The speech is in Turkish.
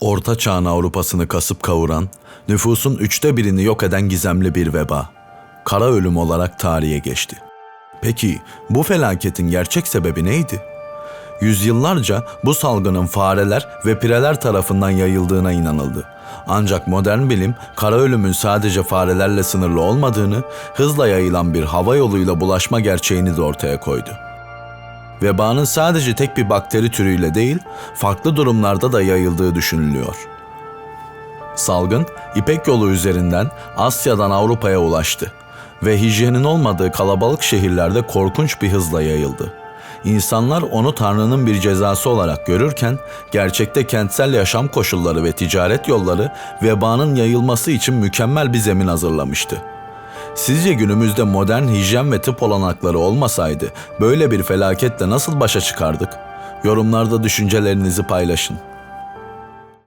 Orta Çağ'ın Avrupa'sını kasıp kavuran, nüfusun üçte birini yok eden gizemli bir veba. Kara ölüm olarak tarihe geçti. Peki bu felaketin gerçek sebebi neydi? Yüzyıllarca bu salgının fareler ve pireler tarafından yayıldığına inanıldı. Ancak modern bilim kara ölümün sadece farelerle sınırlı olmadığını, hızla yayılan bir hava yoluyla bulaşma gerçeğini de ortaya koydu. Vebanın sadece tek bir bakteri türüyle değil, farklı durumlarda da yayıldığı düşünülüyor. Salgın, İpek yolu üzerinden Asya'dan Avrupa'ya ulaştı ve hijyenin olmadığı kalabalık şehirlerde korkunç bir hızla yayıldı. İnsanlar onu Tanrı'nın bir cezası olarak görürken, gerçekte kentsel yaşam koşulları ve ticaret yolları vebanın yayılması için mükemmel bir zemin hazırlamıştı. Sizce günümüzde modern hijyen ve tıp olanakları olmasaydı böyle bir felaketle nasıl başa çıkardık? Yorumlarda düşüncelerinizi paylaşın.